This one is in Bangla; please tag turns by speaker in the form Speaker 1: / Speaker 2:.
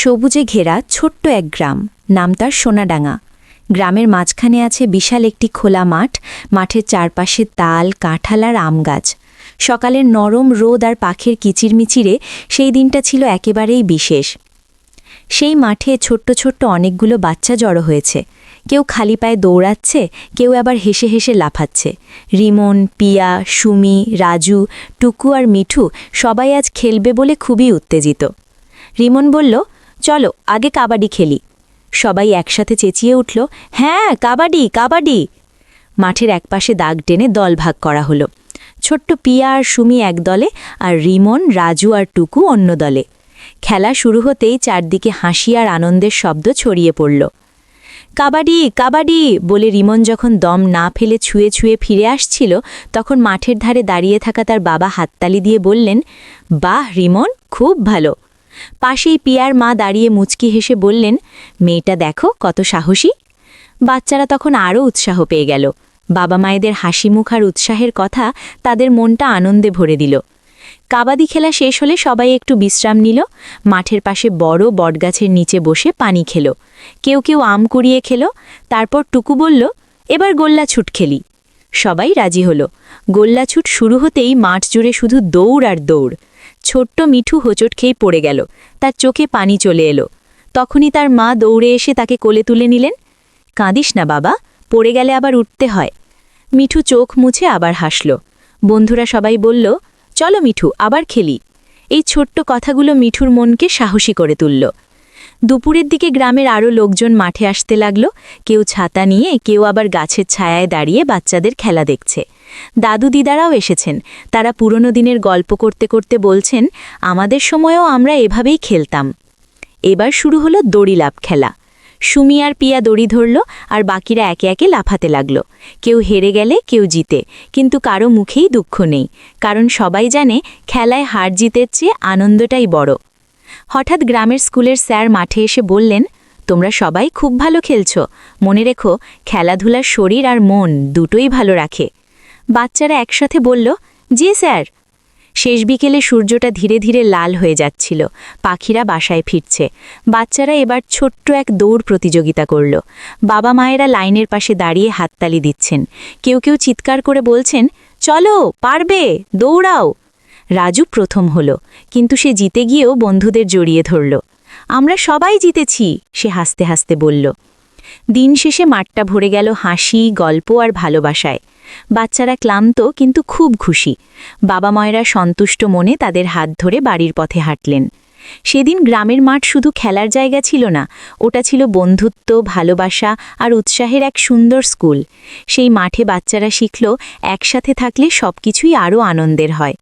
Speaker 1: সবুজে ঘেরা ছোট্ট এক গ্রাম। নাম তার সোনাডাঙ্গা। গ্রামের মাঝখানে আছে বিশাল একটি খোলা মাঠ। মাঠের চারপাশে তাল, কাঁঠাল আর আম গাছ। সকালের নরম রোদ আর পাখির কিচিরমিচিরে সেই দিনটা ছিল একেবারেই বিশেষ। সেই মাঠে ছোট্ট ছোট্ট অনেকগুলো বাচ্চা জড়ো হয়েছে। কেউ খালি পায়ে দৌড়াচ্ছে, কেউ আবার হেসে হেসে লাফাচ্ছে। রিমন, পিয়া, সুমি, রাজু, টুকু আর মিঠু সবাই আজ খেলবে বলে খুবই উত্তেজিত। রিমন বলল চলো, আগে কাবাডি খেলি। সবাই একসাথে চেঁচিয়ে উঠল হ্যাঁ কাবাডি কাবাডি। মাঠের একপাশে দাগ টেনে দল ভাগ করা হলো। ছোট্ট পিয়া আর সুমি এক দলে আর রিমন, রাজু আর টুকু অন্য দলে। খেলা শুরু হতেই চারদিকে হাসি আর আনন্দের শব্দ ছড়িয়ে পড়ল। কাবাডি কাবাডি! বলে রিমন যখন দম না ফেলে ছুঁয়ে ছুঁয়ে ফিরে আসছিল, তখন মাঠের ধারে দাঁড়িয়ে থাকা তার বাবা হাততালি দিয়ে বললেন, বাহ, রিমন, খুব ভালো। পাশেই পিয়ার মা দাঁড়িয়ে মুচকি হেসে বললেন, মেয়েটা দেখো কত সাহসী। বাচ্চারা তখন আরও উৎসাহ পেয়ে গেল। বাবা মায়েদের হাসি মুখ আর উৎসাহের কথা তাদের মনটা আনন্দে ভরে দিল। কাবাডি খেলা শেষ হলে সবাই একটু বিশ্রাম নিল। মাঠের পাশে বড় বটগাছের নিচে বসে পানি খেল। কেউ কেউ আম কুড়িয়ে খেল। তারপর টুকু বলল, এবার গোল্লা ছুট খেলি। সবাই রাজি হলো। গোল্লা ছুট শুরু হতেই মাঠ জুড়ে শুধু দৌড় আর দৌড়। ছোট্ট মিঠু হোঁচট খেয়ে পড়ে গেল। তার চোখে পানি চলে এলো। তখনই তার মা দৌড়ে এসে তাকে কোলে তুলে নিলেন। কাঁদিস না বাবা, পড়ে গেলে আবার উঠতে হয়। মিঠু চোখ মুছে আবার হাসল। বন্ধুরা সবাই বলল, চলো মিঠু, আবার খেলি। এই ছোট্ট কথাগুলো মিঠুর মনকে সাহসী করে তুলল। দুপুরের দিকে গ্রামের আরও লোকজন মাঠে আসতে লাগল। কেউ ছাতা নিয়ে, কেউ আবার গাছের ছায়ায় দাঁড়িয়ে বাচ্চাদের খেলা দেখছে। দাদু দিদারাও এসেছেন। তারা পুরনো দিনের গল্প করতে করতে বলছেন, আমাদের সময়েও আমরা এভাবেই খেলতাম। এবার শুরু হলো দড়ি লাভ খেলা। সুমি আর পিয়া দড়ি ধরল আর বাকিরা একে একে লাফাতে লাগল। কেউ হেরে গেলে, কেউ জিতে। কিন্তু কারও মুখেই দুঃখ নেই। কারণ সবাই জানে, খেলায় হার জিতের চেয়ে আনন্দটাই বড়। হঠাৎ গ্রামের স্কুলের স্যার মাঠে এসে বললেন, তোমরা সবাই খুব ভালো খেলছ। মনে রেখো, খেলাধুলার শরীর আর মন দুটোই ভালো রাখে। বাচ্চারা একসাথে বলল, জি স্যার। শেষ বিকেলে সূর্যটা ধীরে ধীরে লাল হয়ে যাচ্ছিল। পাখিরা বাসায় ফিরছে। বাচ্চারা এবার ছোট্ট এক দৌড় প্রতিযোগিতা করল। বাবা মায়েরা লাইনের পাশে দাঁড়িয়ে হাততালি দিচ্ছেন। কেউ কেউ চিৎকার করে বলছেন, চলো, পারবে, দৌড়াও। রাজু প্রথম হলো, কিন্তু সে জিতে গিয়েও বন্ধুদের জড়িয়ে ধরল। আমরা সবাই জিতেছি, সে হাসতে হাসতে বলল। দিন শেষে মাঠটা ভরে গেল হাসি, গল্প আর ভালোবাসায়। বাচ্চারা ক্লান্ত কিন্তু খুব খুশি। বাবা মায়েরা সন্তুষ্ট মনে তাদের হাত ধরে বাড়ির পথে হাঁটলেন। সেদিন গ্রামের মাঠ শুধু খেলার জায়গা ছিল না, ওটা ছিল বন্ধুত্ব, ভালোবাসা আর উৎসাহের এক সুন্দর স্কুল। সেই মাঠে বাচ্চারা শিখল, একসাথে থাকলে সবকিছুই আরও আনন্দের হয়।